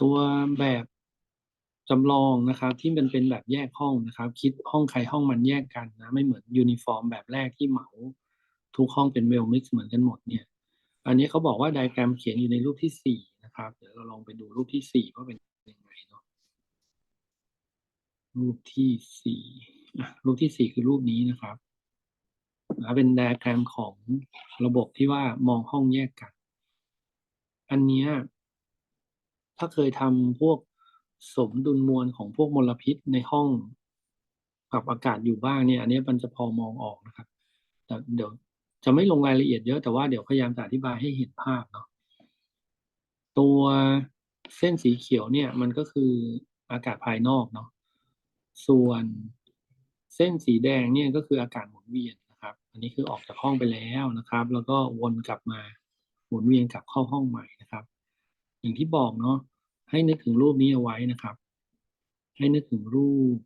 ตัวแบบจำลองนะครับที่มันเป็นแบบแยกห้องนะครับ คิดห้องใครห้องมันแยกกันนะไม่เหมือนยูนิฟอร์มแบบแรกที่เหมา ทุกห้องเป็นเวลมิกซ์เหมือนกันหมดเนี่ย อันนี้เขาบอกว่าไดแกรมเขียนอยู่ในรูปที่สี่นะครับ เดี๋ยวเราลองไปดูรูปที่สี่ว่าเป็นยังไงเนาะรูปที่สี่รูปที่สี่คือรูปนี้นะครับนะเป็นไดแกรมของระบบที่ว่ามองห้องแยกกัน อันเนี้ย ถ้าเคยทำพวกสมดุลมวลของพวกมลพิษในห้องปรับอากาศอยู่บ้างเนี่ย อันนี้มันจะพอมองออกนะครับแต่เดี๋ยวจะไม่ลงรายละเอียดเยอะแต่ว่าเดี๋ยวพยายามจะอธิบายให้เห็นภาพเนาะตัวเส้นสีเขียวเนี่ย มันก็คืออากาศภายนอกเนาะส่วนเส้นสีแดงเนี่ยก็คืออากาศหมุนเวียนนะครับ อันนี้คือออกจากห้องไปแล้วนะครับ แล้วก็วนกลับมาหมุนเวียนกลับเข้าห้องใหม่นะครับ อย่างที่บอกเนาะให้นึกถึงรูปนี้เอาไว้นะครับ ให้นึกถึงรูป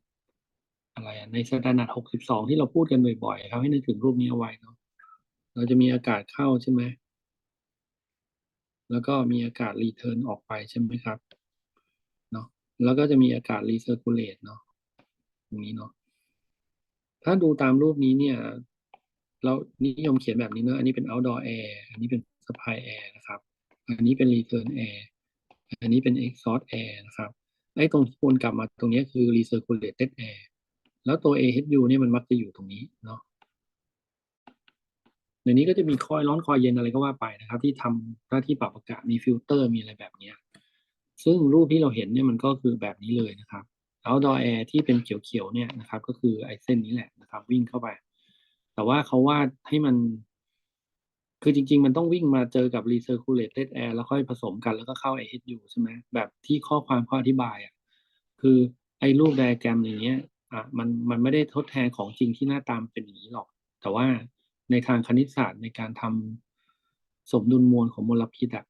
อะไรอะในสแตนดาร์ดหกสิบสองที่เราพูดกันบ่อยๆครับให้นึกถึงรูปนี้เอาไว้เนาะเราจะมีอากาศเข้าใช่ไหมแล้วก็มีอากาศรีเทิร์นออกไปใช่ไหมครับเนาะแล้วก็จะมีอากาศรีเซอร์คูลเลตเนาะตรงนี้เนาะถ้าดูตามรูปนี้เนี่ยเรานิยมเขียนแบบนี้เนอะอันนี้เป็น outdoor air อันนี้เป็น supply air นะครับ อันนี้เป็น return air อันนี้เป็น exhaust air นะครับไอ้ตรงที่วนกลับมาตรงนี้คือ recirculated air แล้วตัว AHU เนี่ยมันมักจะอยู่ตรงนี้เนาะในนี้ก็จะมีคอยร้อนคอยเย็นอะไรก็ว่าไปนะครับ ที่ทำหน้าที่ปรับอากาศมีฟิลเตอร์มีอะไรแบบเนี้ยซึ่งรูปที่เราเห็นเนี่ยมันก็คือแบบนี้เลยนะครับ outdoor air ที่เป็นเขียวๆเนี่ยนะครับ ก็คือไอ้เส้นนี้แหละนะครับ วิ่งเข้าไป แต่ว่าเขาวาดให้มัน คือจริง ๆ มันต้องวิ่งมาเจอกับ recirculated air แล้วค่อยผสมกันแล้วก็เข้า AHU ใช่ไหมแบบที่ข้อความข้ออธิบายอะคือไอ้รูปไดอะแกรมอย่างเงี้ยอะมันมันไม่ได้ทดแทนของจริงที่หน้าตามเป็นอย่างนี้หรอก แต่ว่าในทางคณิตศาสตร์ในการทำสมดุลมวลของมลพิษอะ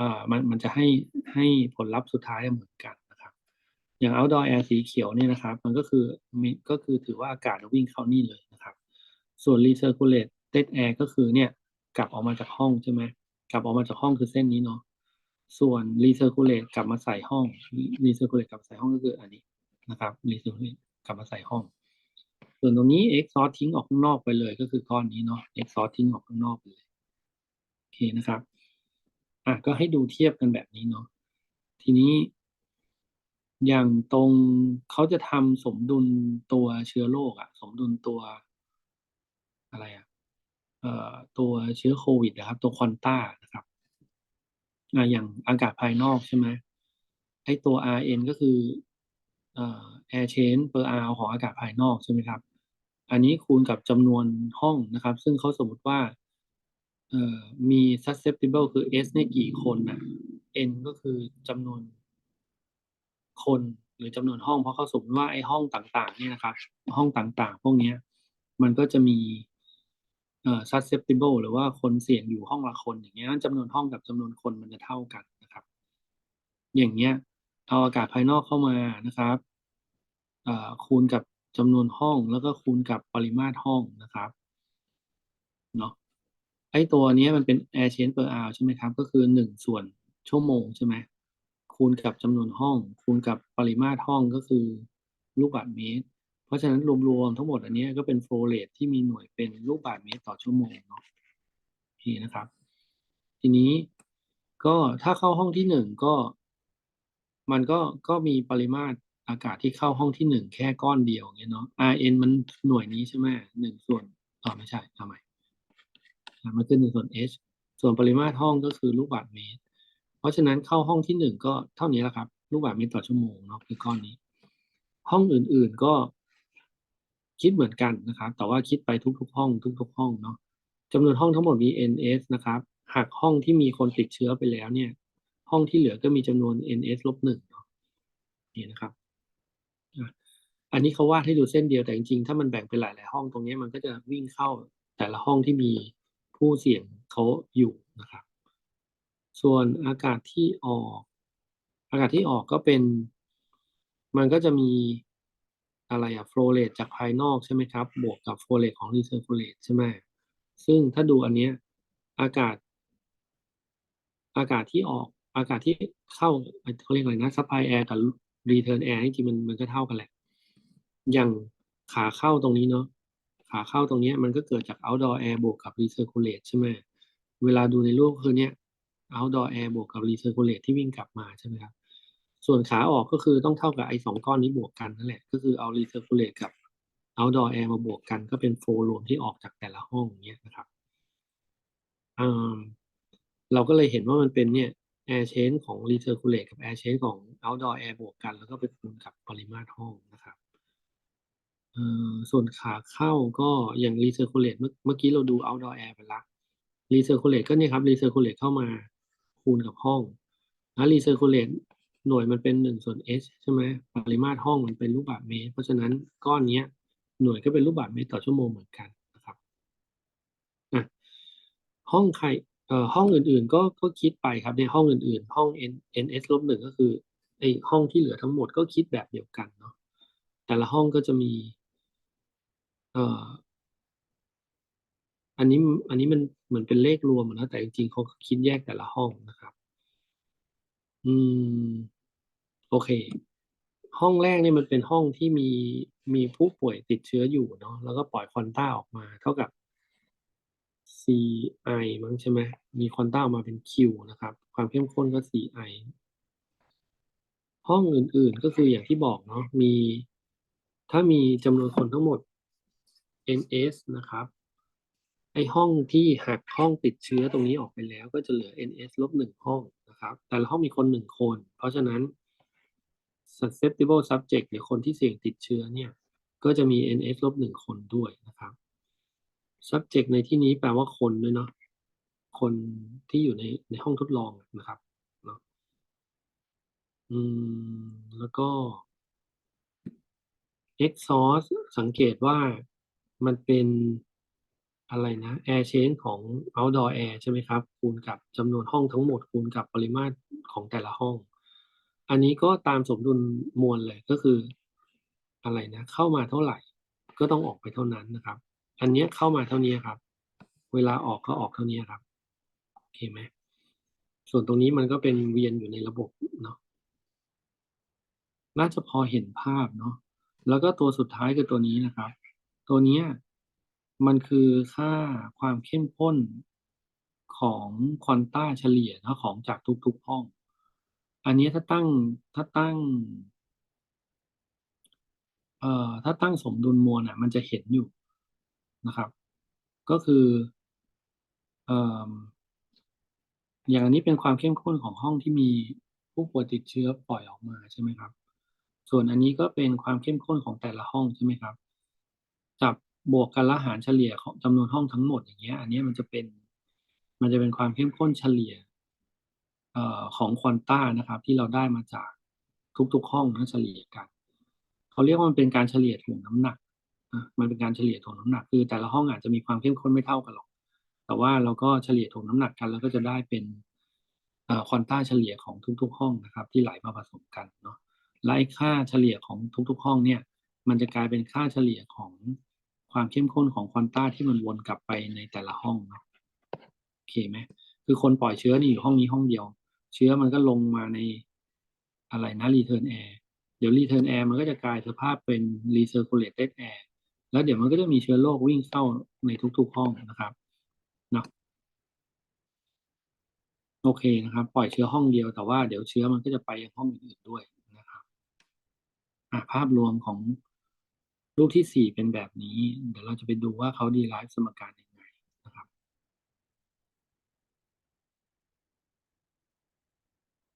อ่ามันมันจะให้ให้ผลลัพธ์สุดท้ายเหมือนกันนะครับ อย่าง outdoor air สีเขียวเนี่ยนะครับ มันก็คือมีก็คือถือว่าอากาศวิ่งเข้านี่เลยนะครับ ส่วน recirculated air ก็คือเนี่ยกลับออกมาจากห้องใช่ไหมกลับออกมาจากห้องคือเส้นนี้เนาะส่วน recirculate กลับมาใส่ห้อง recirculate กลับใส่ห้องก็คืออันนี้นะครับ recirculate กลับมาใส่ห้อง ส่วนตรงนี้ exhaust ทิ้งออกข้างนอกไปเลย ก็คือก้อนนี้เนาะ exhaust ทิ้งออกข้างนอกไปเลยโอเคนะครับอะก็ให้ดูเทียบกันแบบนี้เนาะทีนี้ อย่างตรงเขาจะทำสมดุลตัวเชื้อโรคอะสมดุลตัวอะไรอะ ตัวเชื้อโควิดนะครับ ตัวคอนต้านะครับอย่างอากาศภายนอกใช่ไหมไอตัว RN ก็คือเอ air change per hour ของอากาศภายนอกใช่ไหมครับ อันนี้คูณกับจำนวนห้องนะครับ ซึ่งเขาสมมติว่ามี susceptible คือ S เนี่ยกี่คนนะ N ก็คือจำนวนคนหรือจำนวนห้องเพราะเขาสมมติว่าไอ้ห้องต่างๆ เนี่ยนะครับ ห้องต่างๆ พวกนี้มันก็จะมี susceptible หรือว่าคนเสี่ยงอยู่ห้องละคนอย่างเงี้ยจำนวนห้องกับจำนวนคนมันจะเท่ากันนะครับ อย่างเงี้ยเอาอากาศภายนอกเข้ามานะครับเอ่อคูณกับจำนวนห้องแล้วก็คูณกับปริมาตรห้องนะครับเนาะไอ้ตัวนี้มันเป็น air change per hour ใช่ไหมครับ ก็คือหนึ่งส่วนชั่วโมงใช่ไหมคูณกับจำนวนห้อง คูณกับปริมาตรห้องก็คือลูกบาศก์เมตร เพราะฉะนั้นรวมๆทั้งหมดอันนี้ก็เป็น flow rate ที่มีหน่วยเป็นลูกบาศก์เมตรต่อชั่วโมงเนาะโอเคนะครับ ทีนี้ก็ถ้าเข้าห้องที่หนึ่งก็ มันก็ก็มีปริมาตรอากาศที่เข้าห้องที่หนึ่งแค่ก้อนเดียวเงี้ยเนาะ RN มันหน่วยนี้ใช่ไหมหนึ่งส่วนอ๋อไม่ใช่ทำไมมันคือหนึ่งส่วน H ส่วนปริมาตรห้องก็คือลูกบาศก์เมตร เพราะฉะนั้นเข้าห้องที่หนึ่งก็เท่านี้แหละครับ ลูกบาศก์เมตรต่อชั่วโมงเนาะคือก้อนนี้ ห้องอื่นๆก็ คิดเหมือนกันนะครับ แต่ว่าคิดไปทุกๆ ห้องทุกๆ ห้องเนาะจำนวนห้องทั้งหมดมี NS นะครับหากห้องที่มีคนติดเชื้อไปแล้วเนี่ย ห้องที่เหลือก็มีจำนวน NS ลบหนึ่งเนาะนี่นะครับอันนี้เขาวาดให้ดูเส้นเดียวแต่จริงๆ ถ้ามันแบ่งเป็นหลายๆห้องตรงนี้มันก็จะวิ่งเข้าแต่ละห้องที่มีผู้เสี่ยงเขาอยู่นะครับ ส่วนอากาศที่ออก อากาศที่ออกก็เป็น มันก็จะมี อะไรอะ flow rate จากภายนอกใช่ไหมครับ บวกกับ flow rate ของ recirculate ใช่ไหมซึ่งถ้าดูอันเนี้ยอากาศ อากาศที่ออกอากาศที่เข้าเขาเรียกอะไรนะ supply air กับ return air จริงมันมันก็เท่ากันแหละ อย่างขาเข้าตรงนี้เนาะขาเข้าตรงนี้มันก็เกิดจาก outdoor air บวกกับ recirculate ใช่ไหมเวลาดูในรูปคือเนี้ย outdoor air บวกกับ recirculate ที่วิ่งกลับมาใช่ไหมครับ ส่วนขาออกก็คือต้องเท่ากับไอ้สองก้อนนี้บวกกันนั่นแหละ ก็คือเอา recirculate กับ outdoor air มาบวกกันก็เป็นโฟลรวมที่ออกจากแต่ละห้องอย่างเงี้ยนะครับอ่าเราก็เลยเห็นว่ามันเป็นเนี่ย air change ของ recirculate กับ air change ของ outdoor air บวกกัน แล้วก็ไปคูณกับปริมาตรห้องนะครับเออส่วนขาเข้าก็อย่าง recirculate เมื่อเมื่อกี้เราดู outdoor air ไปละ recirculate ก็เนี่ยครับ recirculate เข้ามาคูณกับห้องแล้ว recirculate หน่วยมันเป็นหนึ่งส่วน h ใช่ไหมปริมาตรห้องมันเป็นลูกบาศก์เมตร เพราะฉะนั้นก้อนนี้หน่วยก็เป็นลูกบาศก์เมตรต่อชั่วโมงเหมือนกันนะครับห้องใครเอ่อห้องอื่นๆ ก็ก็คิดไปครับในห้องอื่นๆ ห้อง n ns ลบหนึ่งก็คือไอห้องที่เหลือทั้งหมดก็คิดแบบเดียวกันเนาะแต่ละห้องก็จะมีเอ่ออันนี้อันนี้มันเหมือนเป็นเลขรวมนะแต่จริงๆเขาคิดแยกแต่ละห้องนะครับ อืม โอเค ห้องแรกเนี่ยมันเป็นห้องที่มีมีผู้ป่วยติดเชื้ออยู่เนาะแล้วก็ปล่อยควอนต้าออกมา เท่ากับ CI มั้งใช่ไหมมีควอนต้าออกมาเป็น Q นะครับ ความเข้มข้นก็ CI ห้องอื่นๆก็คืออย่างที่บอกเนาะมี ถ้ามีจำนวนคนทั้งหมด NS นะครับไอห้องที่หักห้องติดเชื้อตรงนี้ออกไปแล้วก็จะเหลือ NS ลบหนึ่งห้องนะครับ แต่ละห้องมีคนหนึ่งคน เพราะฉะนั้น susceptible subject หรือคนที่เสี่ยงติดเชื้อเนี่ย ก็จะมี NS ลบหนึ่งคนด้วยนะครับ subject ในที่นี้แปลว่าคนด้วยเนาะคนที่อยู่ในในห้องทดลองนะครับเนาะอืมแล้วก็ exhaust สังเกตว่ามันเป็นอะไรนะ air change ของ outdoor air ใช่ไหมครับ คูณกับจำนวนห้องทั้งหมด คูณกับปริมาตรของแต่ละห้อง อันนี้ก็ตามสมดุลมวลเลยก็คืออะไรนะ เข้ามาเท่าไหร่ ก็ต้องออกไปเท่านั้นนะครับ อันเนี้ยเข้ามาเท่านี้ครับ เวลาออกก็ออกเท่านี้ครับโอเคไหมส่วนตรงนี้มันก็เป็นเวียนอยู่ในระบบเนาะน่าจะพอเห็นภาพเนาะแล้วก็ตัวสุดท้ายคือตัวนี้นะครับ ตัวนี้มันคือค่าความเข้มข้นของควอนต้าเฉลี่ยนะของจากทุกๆห้อง อันนี้ถ้าตั้งถ้าตั้ง เอ่อถ้าตั้งสมดุลมวลอะ มันจะเห็นอยู่นะครับ ก็คือเอ่ออย่างอันนี้เป็นความเข้มข้นของห้องที่มีผู้ป่วยติดเชื้อปล่อยออกมาใช่ไหมครับ ส่วนอันนี้ก็เป็นความเข้มข้นของแต่ละห้องใช่ไหมครับ จับบวกกันละหารเฉลี่ยของจำนวนห้องทั้งหมดอย่างเงี้ย อันนี้มันจะเป็น มันจะเป็นความเข้มข้นเฉลี่ย ของควอนต้านะครับ ที่เราได้มาจากทุกๆห้องนะเฉลี่ยกันเขาเรียกว่ามันเป็นการเฉลี่ยถ่วงน้ำหนักมันเป็นการเฉลี่ยถ่วงน้ำหนักคือ แต่ละห้องอาจจะมีความเข้มข้นไม่เท่ากันหรอก แต่ว่าเราก็เฉลี่ยถ่วงน้ำหนักกัน แล้วก็จะได้เป็นควอนต้าเฉลี่ยของทุก ๆ ห้องนะครับ ที่ไหลมาผสมกันเนาะและค่าเฉลี่ยของทุก ๆ ห้องเนี่ย มันจะกลายเป็นค่าเฉลี่ยของความเข้มข้นของควอนต้าที่มันวนกลับไปในแต่ละห้องเนาะโอเคไหมคือคนปล่อยเชื้อนี่อยู่ห้องนี้ห้องเดียว เชื้อมันก็ลงมาในอะไรนะ return air เดี๋ยว return air มันก็จะกลายสภาพเป็น recirculated air แล้วเดี๋ยวมันก็จะมีเชื้อโรควิ่งเข้าในทุกๆห้องนะครับเนาะโอเคนะครับ ปล่อยเชื้อห้องเดียวแต่ว่าเดี๋ยวเชื้อมันก็จะไปยังห้องอื่นๆด้วยนะครับภาพรวมของรูปที่สี่เป็นแบบนี้ เดี๋ยวเราจะไปดูว่าเขาดีไลฟ์สมการ